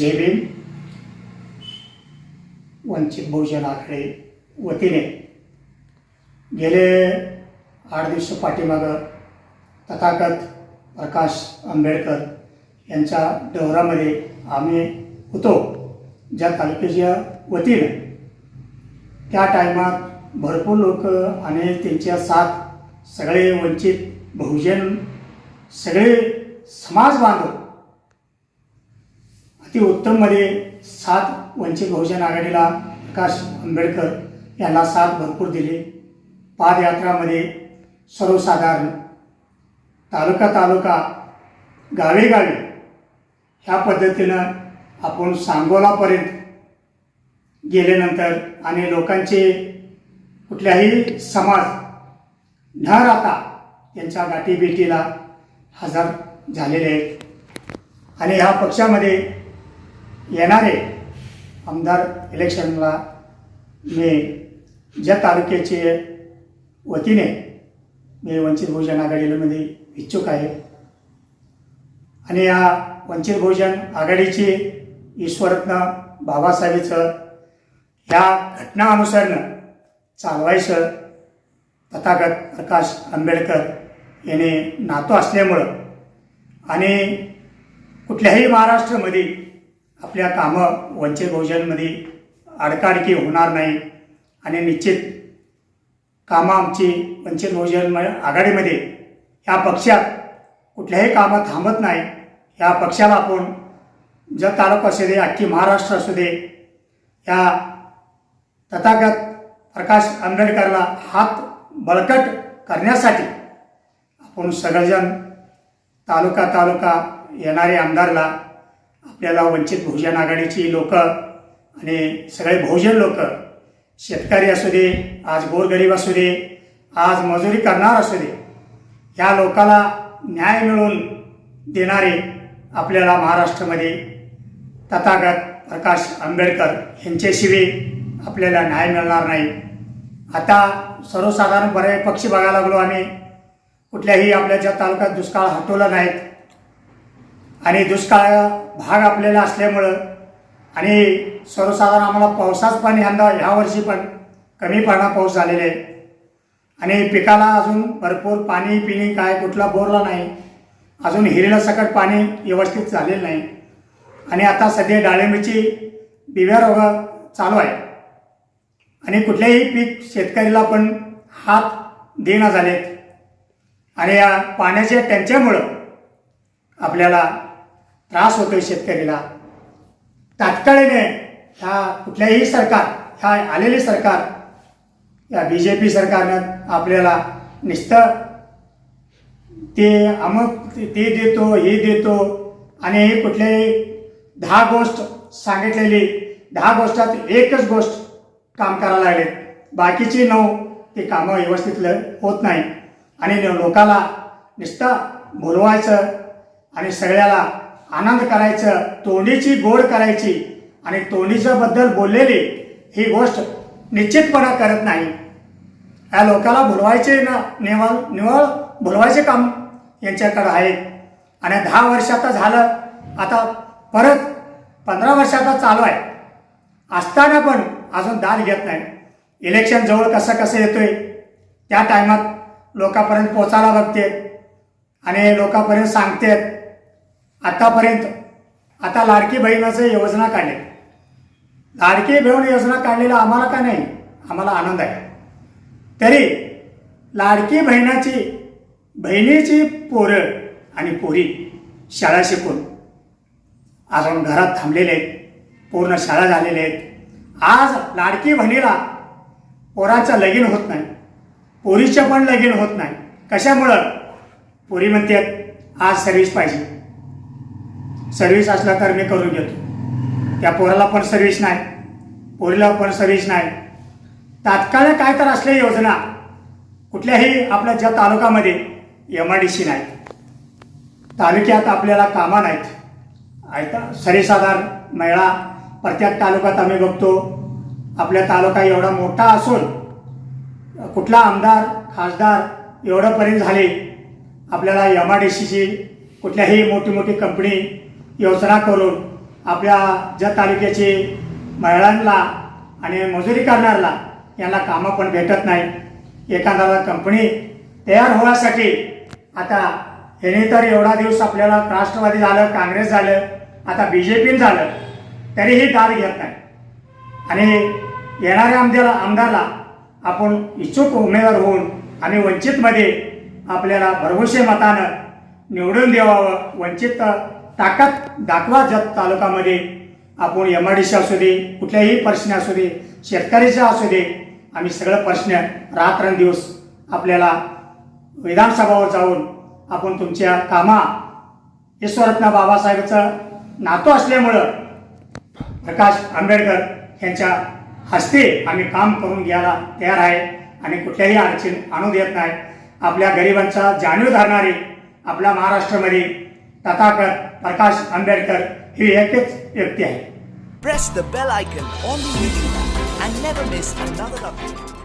जय भीम वंचित बहुजन आघाडी वतीने गेले आठ दिवस पाठीमागं तथागत प्रकाश आंबेडकर यांच्या दौऱ्यामध्ये आम्ही होतो. ज्या तालुक्याच्या वतीनं त्या टायमात भरपूर लोक आणि त्यांच्या साथ सगळे वंचित बहुजन सगळे समाज बांधव अतिउत्तममध्ये सात वंचित बहुजन आघाडीला प्रकाश आंबेडकर यांना साथ भरपूर दिले. पादयात्रामध्ये सर्वसाधारण तालुका तालुका गावे गावे ह्या पद्धतीनं आपण सांगोलापर्यंत गेल्यानंतर आणि लोकांचे कुठल्याही समाज न राहता त्यांच्या गाठीभेटीला हजर झालेले आहेत. आणि ह्या पक्षामध्ये येणारे आमदार इलेक्शनला मी ज्या तालुक्याचे वतीने मी वंचित बहुजन आघाडीमध्ये इच्छुक आहे. आणि या वंचित बहुजन आघाडीची ईश्वरत्न बाबासाहेबचं ह्या घटनानुसारनं चालवायचं तथागत प्रकाश आंबेडकर याने नातो असल्यामुळं आणि कुठल्याही महाराष्ट्रामध्ये आपल्या कामं वंचित बहुजनमध्ये अडकाडकी होणार नाही. आणि निश्चित कामं आमची वंचित बहुजन आघाडीमध्ये या पक्षात कुठल्याही कामं थांबत नाही. या पक्षाला आपण जर तालुका असू दे अख्खी महाराष्ट्र असू दे या तथागत प्रकाश आंबेडकरला हात बळकट करण्यासाठी आपण सगळेजण तालुका तालुका येणारे आमदारला आपल्याला वंचित बहुजन आघाडीची लोक आणि सगळे बहुजन लोक शेतकरी असू दे आज गोरगरीब असू दे आज मजुरी करणार असू दे ह्या लोकाला न्याय मिळवून देणारे आपल्याला महाराष्ट्रामध्ये तथागत प्रकाश आंबेडकर यांच्याशिवाय आपल्याला न्याय मिळणार नाही. आता सर्वसाधारण बरे पक्षी बघायला लागलो आम्ही. कुठल्याही आपल्या ज्या तालुक्यात दुष्काळ हटवला नाहीत आणि दुष्काळ भाग आपल्याला असल्यामुळं आणि सर्वसाधारण आम्हाला पावसाच पाणी यंदा ह्या वर्षी पण कमी पाणा पाऊस झालेले आहे. आणि पिकाला अजून भरपूर पाणी पिणी काय कुठला बोरला नाही. अजून हिरीला सकट पाणी व्यवस्थित झालेलं नाही. आणि आता सध्या डाळिंबीची बिव्या रोग चालू आहे. आणि कुठलेही पीक शेतकरीला पण हात देणं झालेत. आणि या पाण्याच्या टंचाईमुळं आपल्याला त्रास होतोय शेतकरीला. तात्काळीने ह्या कुठल्याही सरकार ह्या आलेले सरकार या बी जे पी सरकारनं आपल्याला नुसतं ते अमुक ते देतो हे देतो आणि हे कुठल्याही दहा गोष्ट सांगितलेली दहा गोष्टात एकच गोष्ट काम करायला लागले बाकीची नऊ ते कामं व्यवस्थित होत नाही. आणि लोकाला नुसतं बोलवायचं आणि सगळ्याला आनंद करायचं तोंडीची गोड करायची आणि तोंडीच्या बद्दल बोललेली ही गोष्ट निश्चितपणा करत नाही. या लोकाला भुलवायचे ना निवळ निवळ भुलवायचे काम यांच्याकडं आहे. आणि दहा वर्षाचं झालं आता परत पंधरा वर्षाचा चालू आहे. असताना पण अजून दाद घेत नाही. इलेक्शन जवळ कसं कसं येतोय त्या टायमात लोकांपर्यंत पोचायला बघते. आणि लोकांपर्यंत सांगतेत आतापर्यंत आता लाडकी बहिणाचं योजना काढले. लाडकी बहीण योजना काढलेला आम्हाला का नाही? आम्हाला आनंद आहे. तरी लाडकी बहिणाची बहिणीची पोरं आणि पोरी शाळा शिकून अजून घरात थांबलेले आहेत पूर्ण शाळा झालेले आहेत. आज लाडकी बहिणीला पोराचं लगीन होत नाही. पोरीचं पण लगीन होत नाही. कशामुळं? पोरी म्हणतात आज सर्विस पाहिजे. सर्व्हिस असला तर मी करून घेतो. त्या पोराला पण सर्व्हिस नाही. पोरीला पण सर्व्हिस नाही. तात्काळ काय तर असल्या योजना. कुठल्याही आपल्या ज्या तालुक्यामध्ये एम आय डी सी नाही. तालुक्यात आपल्याला कामं नाहीत. आयता सर्वसाधारण मेळा प्रत्येक तालुक्यात आम्ही बघतो. आपल्या तालुका एवढा मोठा असून कुठला आमदार खासदार एवढंपर्यंत झाले. आपल्याला एम आय डी सीची कुठल्याही मोठी मोठी कंपनी योजना करून आपल्या जत तालुक्याचे महिलांना आणि मजुरी करणाऱ्याला यांना कामं पण भेटत नाही. एखाद्याला कंपनी तयार होण्यासाठी आता ह्याने तर एवढा दिवस आपल्याला राष्ट्रवादी झालं काँग्रेस झालं आता बी जे पी झालं तरीही दाद घेत नाही. आणि येणाऱ्या आमदार आमदारला आपण इच्छुक उमेदवार होऊन आम्ही वंचितमध्ये आपल्याला भरघोशी मतानं निवडून देवावं वंचित ताकद दाखवा जत तालुक्यामध्ये आपण एम आय डी सी असू दे कुठल्याही प्रश्न असू दे शेतकऱ्याचा असू दे आम्ही सगळं प्रश्न रात्रंदिवस आपल्याला विधानसभावर जाऊन आपण तुमच्या कामा ईश्वरत्न बाबासाहेबचं नातो असल्यामुळं प्रकाश आंबेडकर यांच्या हस्ते आम्ही काम करून घ्यायला तयार आहे आणि कुठल्याही अडचण आणू देत नाही. आपल्या गरिबांचा जाणीव धरणारे आपल्या महाराष्ट्रामध्ये तथागत प्रकाश आंबेडकर ही एकच व्यक्ती आहे press the bell icon on the YouTube and never miss another update.